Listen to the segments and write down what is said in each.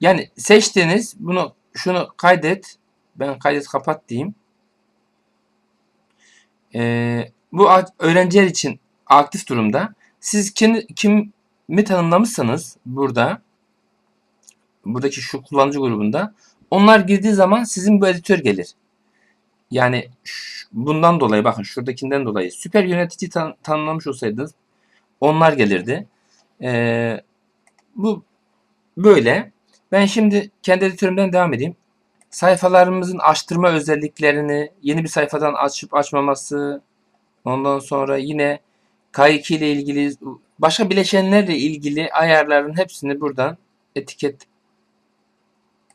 Yani seçtiniz bunu şunu kaydet. Ben kaydet kapat diyeyim. Ee, bu öğrenciler için aktif durumda. Siz kim, kimi tanımlamışsanız burada buradaki şu kullanıcı grubunda onlar girdiği zaman sizin bu editör gelir. Yani bundan dolayı bakın şuradakinden dolayı süper yönetici tan- tanımlamış olsaydınız onlar gelirdi. Ee, bu böyle. Ben şimdi kendi editörümden devam edeyim. Sayfalarımızın açtırma özelliklerini, yeni bir sayfadan açıp açmaması, ondan sonra yine K2 ile ilgili başka bileşenlerle ilgili ayarların hepsini buradan etiket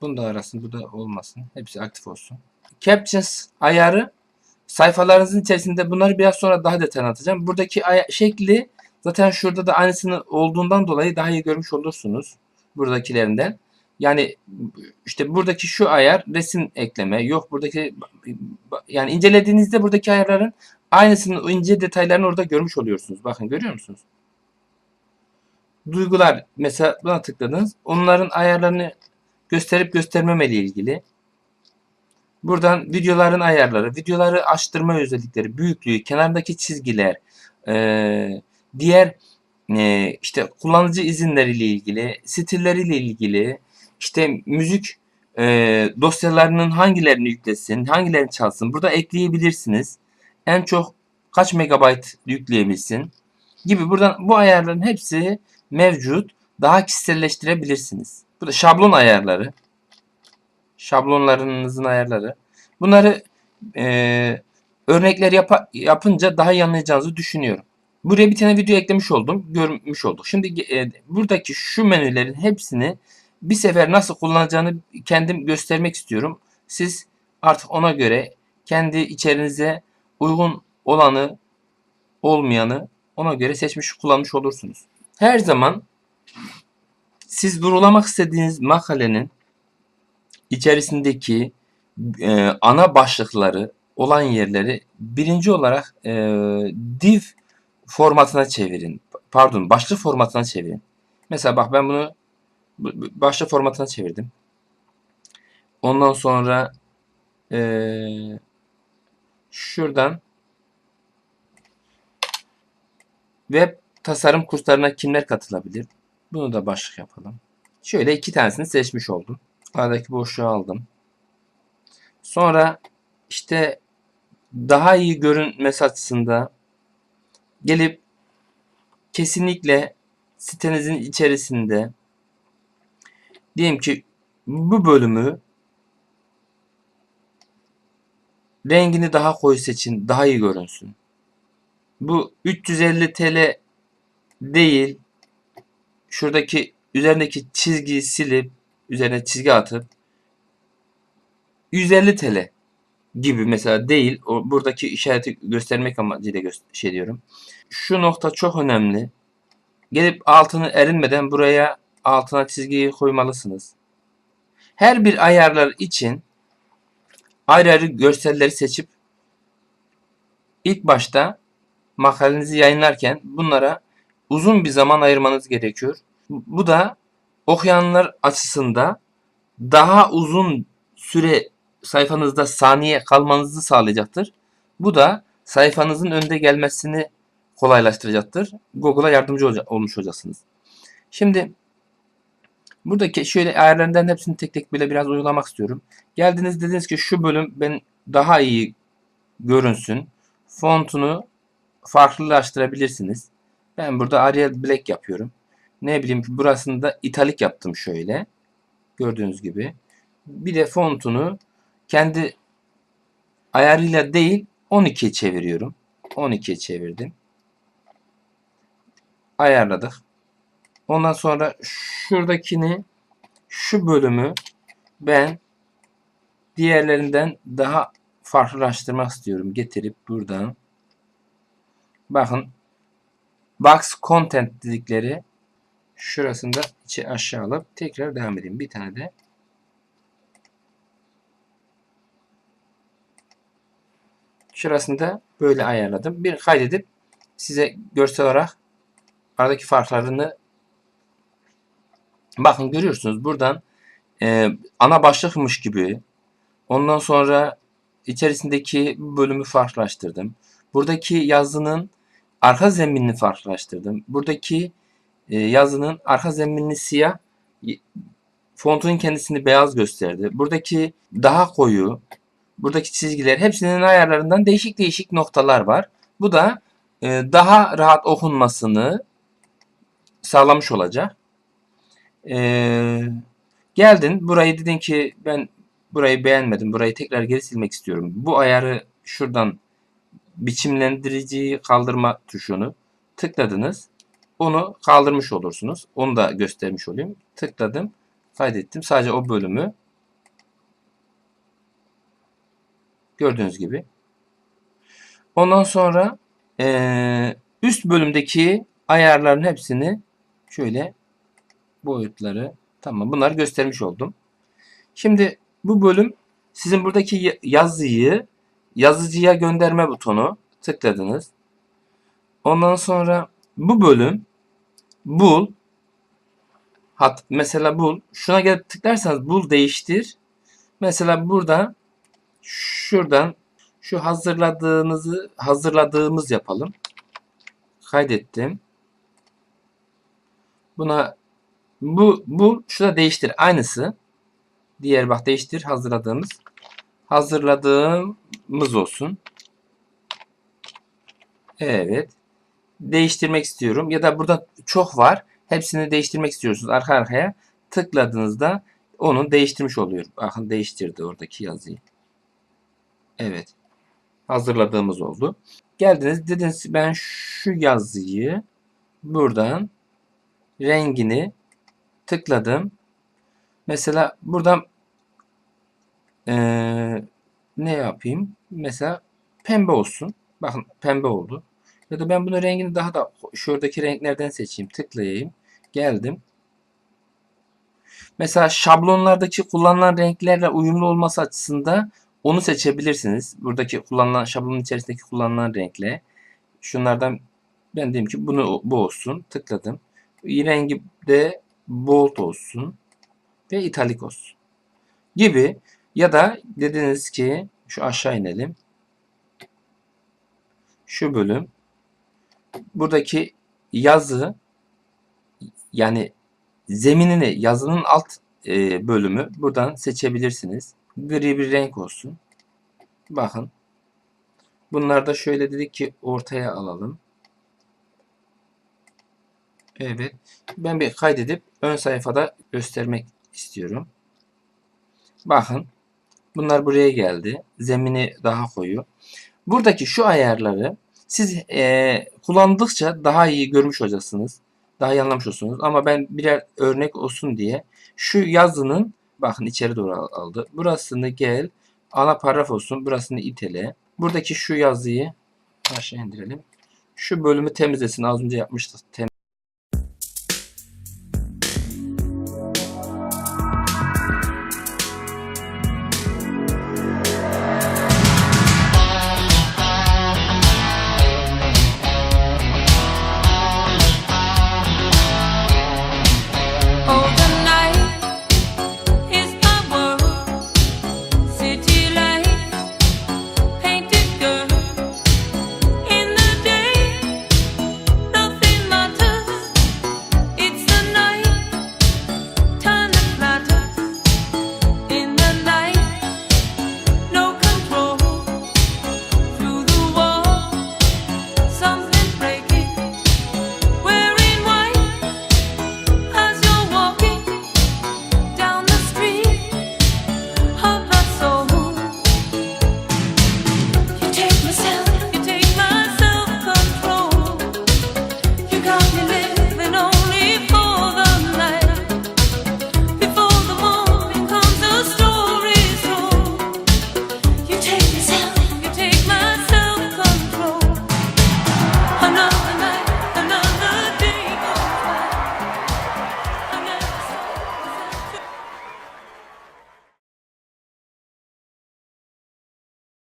bunu da arasın, bu da olmasın. Hepsi aktif olsun. Captions ayarı sayfalarınızın içerisinde bunları biraz sonra daha detaylı anlatacağım. Buradaki şekli zaten şurada da aynısını olduğundan dolayı daha iyi görmüş olursunuz buradakilerinden. Yani işte buradaki şu ayar resim ekleme yok buradaki yani incelediğinizde buradaki ayarların aynısının o ince detaylarını orada görmüş oluyorsunuz. Bakın görüyor musunuz? Duygular mesela buna tıkladınız. Onların ayarlarını gösterip göstermemeli ilgili. Buradan videoların ayarları, videoları açtırma özellikleri, büyüklüğü, kenardaki çizgiler, diğer işte kullanıcı izinleriyle ilgili, stilleriyle ilgili, işte müzik eee, dosyalarının hangilerini yüklesin, hangilerini çalsın. Burada ekleyebilirsiniz. En çok kaç megabayt yükleyebilsin gibi buradan bu ayarların hepsi mevcut. Daha kişiselleştirebilirsiniz. Burada şablon ayarları. Şablonlarınızın ayarları. Bunları eee, örnekler yapa- yapınca daha iyi anlayacağınızı düşünüyorum. Buraya bir tane video eklemiş oldum. Görmüş olduk. Şimdi e, buradaki şu menülerin hepsini bir sefer nasıl kullanacağını kendim göstermek istiyorum. Siz artık ona göre kendi içerinize uygun olanı olmayanı ona göre seçmiş kullanmış olursunuz. Her zaman siz vurgulamak istediğiniz makalenin içerisindeki e, ana başlıkları olan yerleri birinci olarak e, div formatına çevirin. Pardon başlık formatına çevirin. Mesela bak ben bunu başlık formatına çevirdim. Ondan sonra e, şuradan web tasarım kurslarına kimler katılabilir? Bunu da başlık yapalım. Şöyle iki tanesini seçmiş oldum. Aradaki boşluğu aldım. Sonra işte daha iyi görünmesi açısından gelip kesinlikle sitenizin içerisinde diyelim ki bu bölümü rengini daha koyu seçin, daha iyi görünsün. Bu 350 TL değil. Şuradaki üzerindeki çizgiyi silip üzerine çizgi atıp 150 TL gibi mesela değil. O buradaki işareti göstermek amacıyla gö- şey diyorum. Şu nokta çok önemli. Gelip altını erinmeden buraya altına çizgiyi koymalısınız. Her bir ayarlar için ayrı ayrı görselleri seçip ilk başta makalenizi yayınlarken bunlara uzun bir zaman ayırmanız gerekiyor. Bu da okuyanlar açısından daha uzun süre sayfanızda saniye kalmanızı sağlayacaktır. Bu da sayfanızın önde gelmesini kolaylaştıracaktır. Google'a yardımcı olmuş olacaksınız. Şimdi buradaki şöyle ayarlarından hepsini tek tek böyle biraz uygulamak istiyorum. Geldiniz dediniz ki şu bölüm ben daha iyi görünsün. Fontunu farklılaştırabilirsiniz. Ben burada Arial Black yapıyorum. Ne bileyim burasını da italik yaptım şöyle. Gördüğünüz gibi. Bir de fontunu kendi ayarıyla değil 12'ye çeviriyorum. 12'ye çevirdim. Ayarladık. Ondan sonra şuradakini şu bölümü ben diğerlerinden daha farklılaştırmak istiyorum. Getirip buradan bakın box content dedikleri şurasında içe aşağı alıp tekrar devam edeyim. Bir tane de şurasını da böyle ayarladım. Bir kaydedip size görsel olarak aradaki farklarını bakın görüyorsunuz buradan e, ana başlıkmış gibi. Ondan sonra içerisindeki bölümü farklılaştırdım. Buradaki yazının arka zeminini farklılaştırdım. Buradaki e, yazının arka zeminini siyah, fontunun kendisini beyaz gösterdi. Buradaki daha koyu, buradaki çizgiler hepsinin ayarlarından değişik değişik noktalar var. Bu da e, daha rahat okunmasını sağlamış olacak. E, geldin burayı dedin ki ben burayı beğenmedim. Burayı tekrar geri silmek istiyorum. Bu ayarı şuradan biçimlendiriciyi kaldırma tuşunu tıkladınız. Onu kaldırmış olursunuz. Onu da göstermiş olayım. Tıkladım. Kaydettim. Sadece o bölümü gördüğünüz gibi. Ondan sonra eee, üst bölümdeki ayarların hepsini şöyle boyutları tamam bunları göstermiş oldum. Şimdi bu bölüm sizin buradaki ya- yazıyı yazıcıya gönderme butonu tıkladınız. Ondan sonra bu bölüm bul hat mesela bul şuna gelip tıklarsanız bul değiştir. Mesela burada şuradan şu hazırladığınızı hazırladığımız yapalım. Kaydettim. Buna bu bu şurada değiştir aynısı. Diğer bak değiştir hazırladığımız. Hazırladığımız olsun. Evet. Değiştirmek istiyorum. Ya da burada çok var. Hepsini değiştirmek istiyorsunuz. Arka arkaya tıkladığınızda onu değiştirmiş oluyor. Bakın değiştirdi oradaki yazıyı. Evet. Hazırladığımız oldu. Geldiniz dediniz ben şu yazıyı buradan rengini tıkladım. Mesela buradan eee, ne yapayım? Mesela pembe olsun. Bakın pembe oldu. Ya da ben bunun rengini daha da şuradaki renklerden seçeyim. Tıklayayım. Geldim. Mesela şablonlardaki kullanılan renklerle uyumlu olması açısından onu seçebilirsiniz. Buradaki kullanılan şablonun içerisindeki kullanılan renkle. Şunlardan ben diyeyim ki bunu bu olsun. Tıkladım. Rengi de bold olsun ve italik olsun. Gibi ya da dediniz ki şu aşağı inelim. Şu bölüm buradaki yazı yani zeminini yazının alt e, bölümü buradan seçebilirsiniz. Gri bir renk olsun. Bakın. Bunlar da şöyle dedik ki ortaya alalım. Evet. Ben bir kaydedip ön sayfada göstermek istiyorum. Bakın. Bunlar buraya geldi. Zemini daha koyu. Buradaki şu ayarları siz eee, kullandıkça daha iyi görmüş olacaksınız. Daha iyi anlamış olursunuz. Ama ben birer örnek olsun diye şu yazının bakın içeri doğru al- aldı. Burasını gel ana paragraf olsun. Burasını itele. Buradaki şu yazıyı aşağı indirelim. Şu bölümü temizlesin. Az önce yapmıştık. Tem